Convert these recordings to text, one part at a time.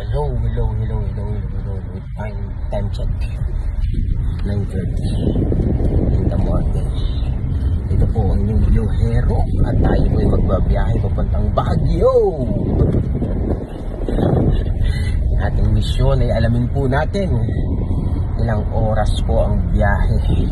Hello, hello, hello, hello, hello, hello. Time, time check. 9.30 in the morning. Ito po ang inyong Hero at tayo po'y magbabiyahe papuntang Baguio. Ating misyon ay alamin po natin ilang oras po ang biyahe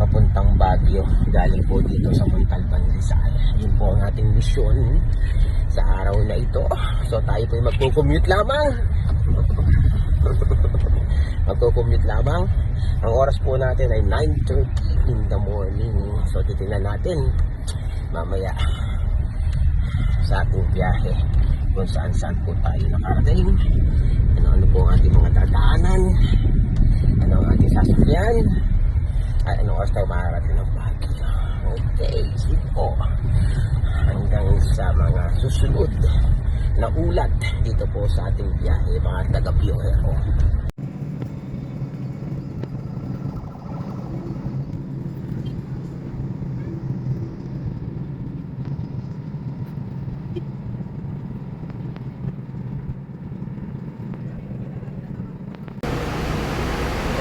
papuntang Baguio galing po dito sa Montalban Rizal. Yun po ang ating misyon sa araw. So tayo po ay magko-commute lamang. magko-commute lamang. Ang oras po natin ay 9.30 in the morning. So titingnan natin mamaya sa ating biyahe kung saan saan po tayo nakarating. Ano, ano po ang ating mga dadaanan. Ano ang ating sasakyan. At anong oras tayo makarating ng Baguio. Okay, sige po hanggang sa mga susunod na ulat dito po sa ating biyahe mga taga Piohero.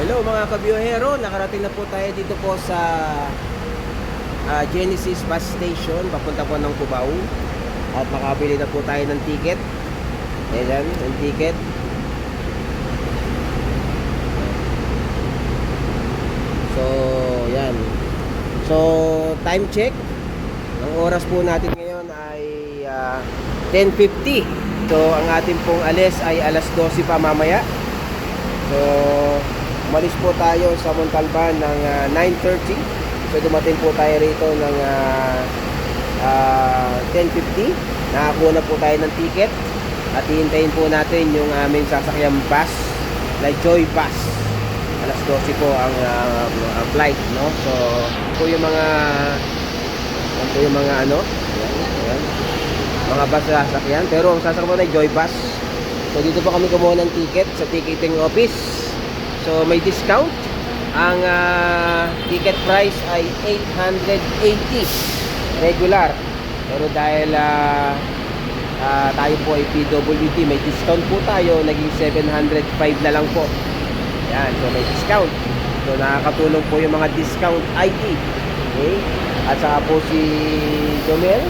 Hello mga kabiyahero, nakarating na po tayo dito po sa ah, Genesis Bus Station, papunta po ng Cubao. At makabili na po tayo ng ticket. Ayan, yung ticket. So, yan. So, time check. Ang oras po natin ngayon ay ah, 10.50. So, ang ating pong alis ay alas 12 pa mamaya. So, umalis po tayo sa Montalban ng ah, 9.30. So, dumating po tayo rito ng ah, ah, 10.50. Nakakuha na po tayo ng ticket. At hihintayin po natin yung aming sasakyang bus na Joy Bus. Alas 12 po ang ah, flight, no? So, po yung mga po yung mga ano, yan, yan. mga bus na sasakyan. Pero ang sasakyan po na Joy Bus. So, dito po kami kumuha ng ticket sa ticketing office. So may discount. Ang ah, ticket price ay 880 regular. Pero dahil ah, ah, tayo po ay PWD, may discount po tayo, naging 705 na lang po. Yan, so may discount. So nakakatulong po yung mga discount ID. Okay? At saka po si Jomel,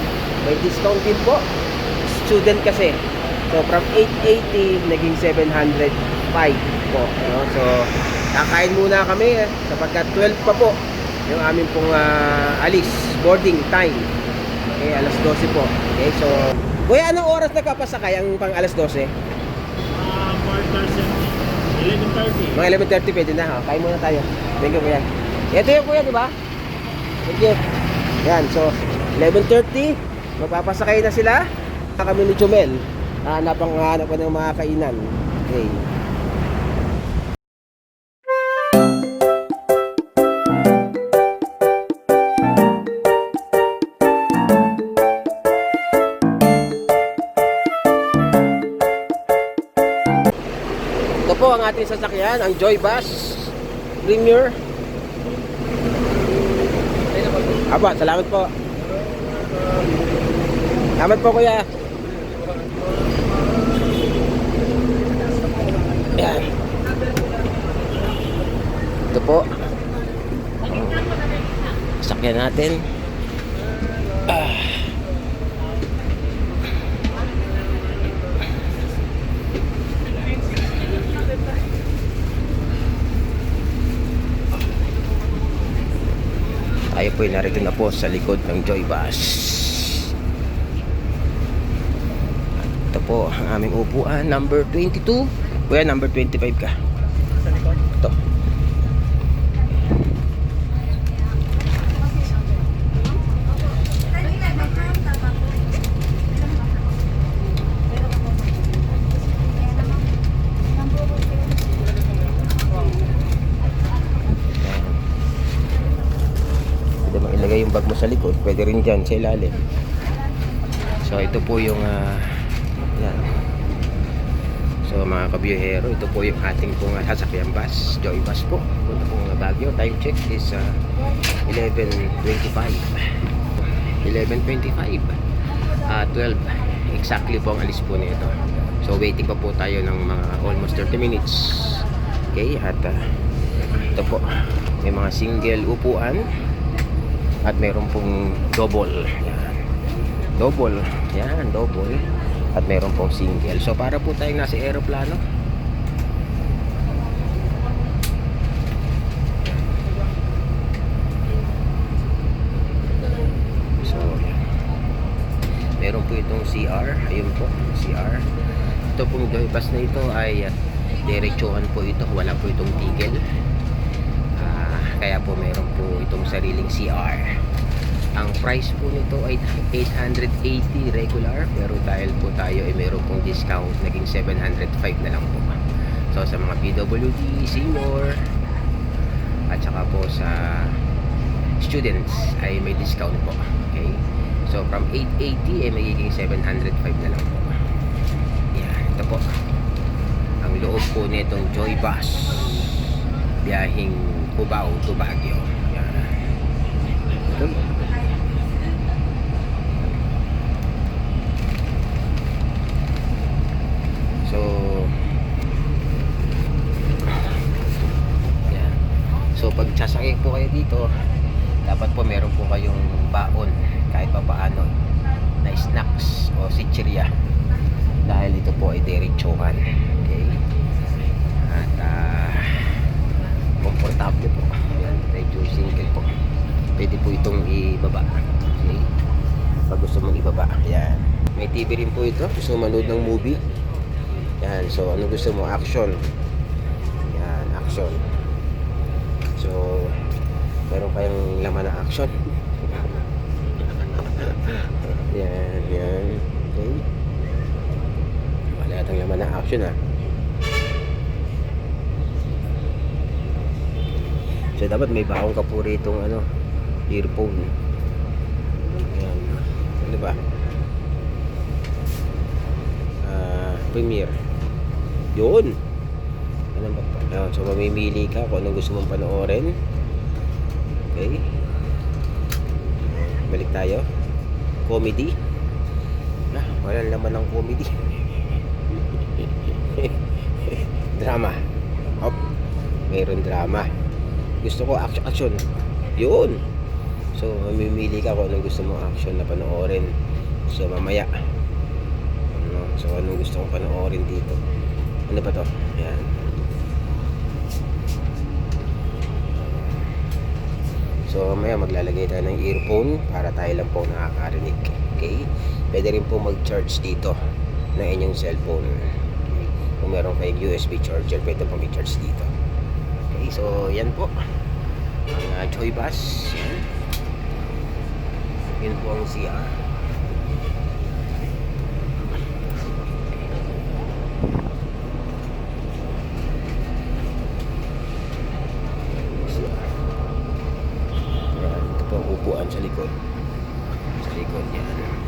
may discount din po. Student kasi. So from 880 naging 705 po. Ano? So kakain muna kami eh, sapagkat 12 pa po yung aming pong ah, alis, boarding time. Okay, alas 12 po. Okay, so Kuya, anong oras nagpapasakay ang pang alas 12? Ah, quarter 11.30. Mga 11.30 pwede na. ha? Kain muna tayo. Thank you, kuya. Ito yung kuya, di ba? Thank you. Yan, so 11.30, magpapasakay na sila. Kami ni Chumel. Hanap ang hanap ng mga kainan. Okay. Sasakyan, ang Joy Bus Premier. Aba, salamat po. Salamat po kuya. Yan. Ito po. Sakyan natin. Ah. Ay narito na po sa likod ng Joy Bus. Ito po ang aming upuan, number 22. Kuya, number 25 ka. Ito. Pwede bag mo sa likod. Pwede rin dyan sa ilalim. So ito po yung ah, yan. So mga kabiyahero, ito po yung ating pong uh, sasakyan bus, Joy Bus po. Punta pong Baguio. Time check is ah, 11.25. 11.25. Ah 12. Exactly po ang alis po nito. So waiting pa po tayo ng mga almost 30 minutes. Okay, at ah, ito po, may mga single upuan at mayroon pong double. Yan. Double. Yan, double. At mayroon pong single. So para po tayong nasa aeroplano. So, yan. Meron po itong CR. Ayun po, CR. Ito pong bus na ito ay uh, diretsuhan po ito. Wala po itong tigil. Kaya po meron po itong sariling CR. Ang price po nito ay 880 regular pero dahil po tayo ay meron pong discount naging 705 na lang po. So sa mga PWD, senior at saka po sa students ay may discount po. Okay? So from 880 ay magiging 705 na lang po. Yan, ito po. Ang loob po nitong Joy Bus biyahing Cubao to Baguio. Yan. So yan. So pag sasakay po kayo dito, dapat po meron po kayong baon kahit pa paano na snacks o sitcheria dahil ito po ay diretsuhan. Okay? At ah, komportable po. Yan, medyo single po. Pwede po itong ibaba. Okay? Pag gusto mong ibaba. Yan. May TV rin ito. Gusto mo manood ng movie. Yan. So, ano gusto mo? Action. Yan. Action. So, meron kayong laman na action. yan. Yan. Okay. Wala yatang laman na action ah. So dapat may baong ka po rito ano, earphone. Ayan. Ano ba? Ah, Premiere. Yun. Ano ba? Ayan, so mamimili ka kung anong gusto mong panoorin. Okay. Balik tayo. Comedy. Ah, walang laman ng comedy. drama. Hop. Mayroon drama. Gusto ko action, action. Yun. So, mamimili ka kung anong gusto mong action na panoorin. So, mamaya. Ano, so, anong gusto kong panoorin dito. Ano ba to? Yan. So, mamaya maglalagay tayo ng earphone para tayo lang po nakakarinig. Okay? Pwede rin po mag-charge dito ng inyong cellphone. Kung meron kayong USB charger, pwede pong i-charge dito. Okay, so yan po. Ang uh, Joy Bus. Yan. Yun po ang. CR. Yan, ito po ang upuan sa likod. Sa likod yan.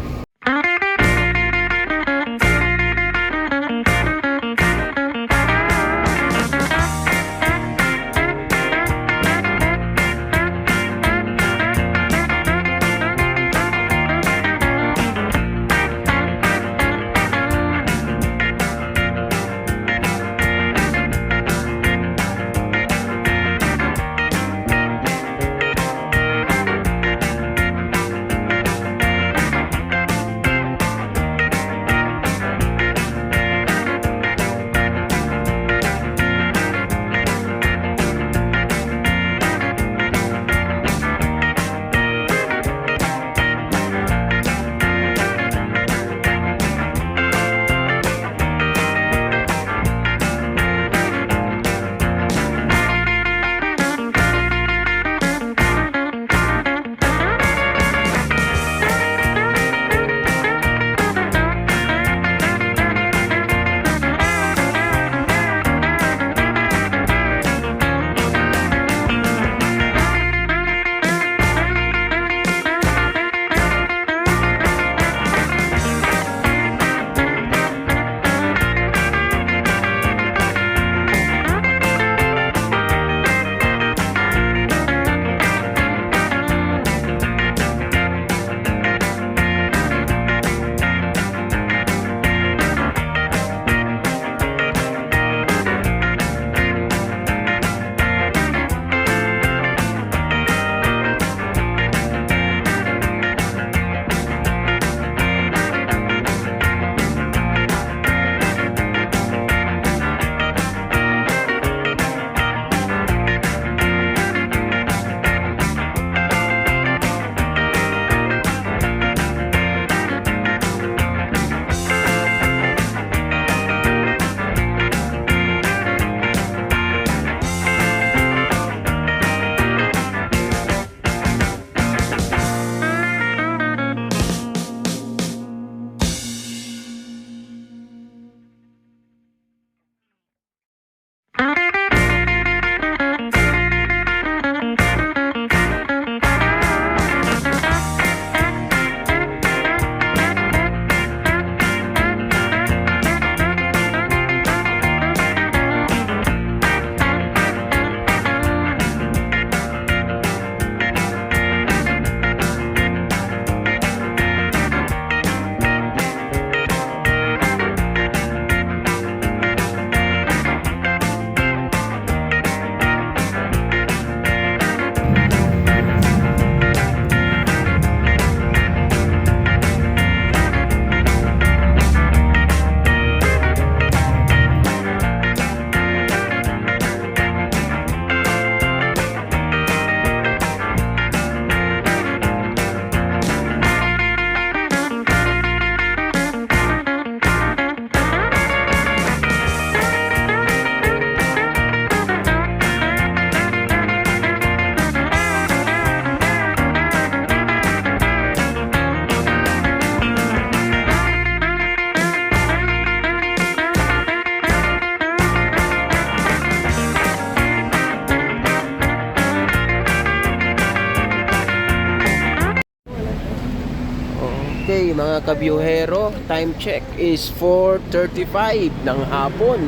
Mga kabyuhero, time check is 4.35 ng hapon.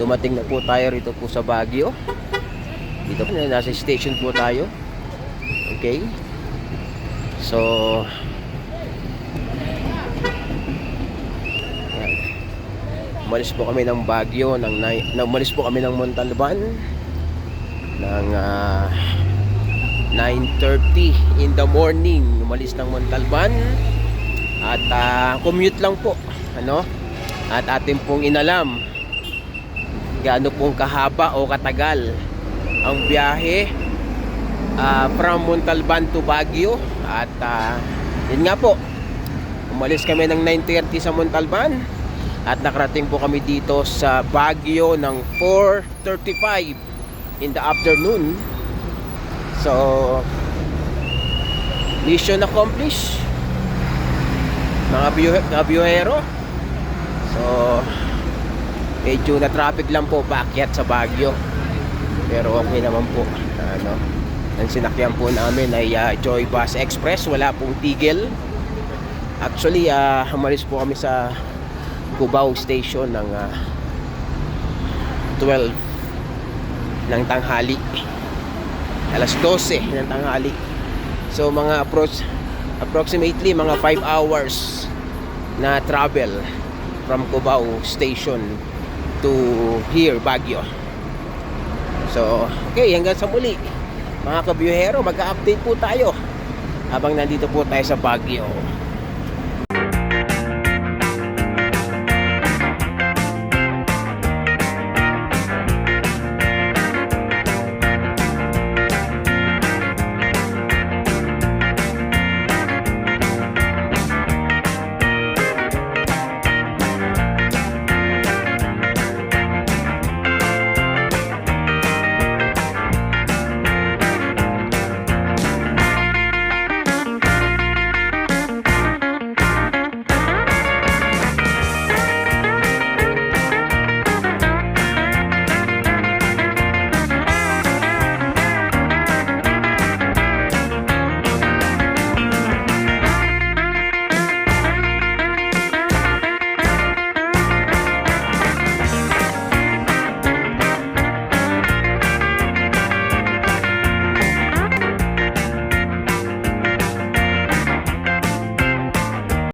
Dumating na po tayo rito po sa Baguio. Dito po, nasa station po tayo. Okay? So, yan. Umalis po kami ng Baguio, ng, na, umalis po kami ng Montalban ng ah, 9.30 in the morning. Umalis ng Montalban. At ah, commute lang po ano? At atin pong inalam gaano pong kahaba o katagal ang biyahe ah, from Montalban to Baguio. At ah, yun nga po. Umalis kami ng 9.30 sa Montalban. At nakarating po kami dito sa Baguio ng 4.35 in the afternoon So, mission accomplished. Mga mga biyuhero. So, medyo na traffic lang po paakyat sa Baguio. Pero okay naman po. Ano, ang sinakyan po namin ay ah, Joy Bus Express. Wala pong tigil. Actually, ah, umalis po kami sa Cubao Station ng ah, 12 ng tanghali alas 12 ng tanghali. So mga approach approximately mga 5 hours na travel from Cubao station to here Baguio. So, okay, hanggang sa muli. Mga kabyuhero, mag-update po tayo habang nandito po tayo sa Baguio.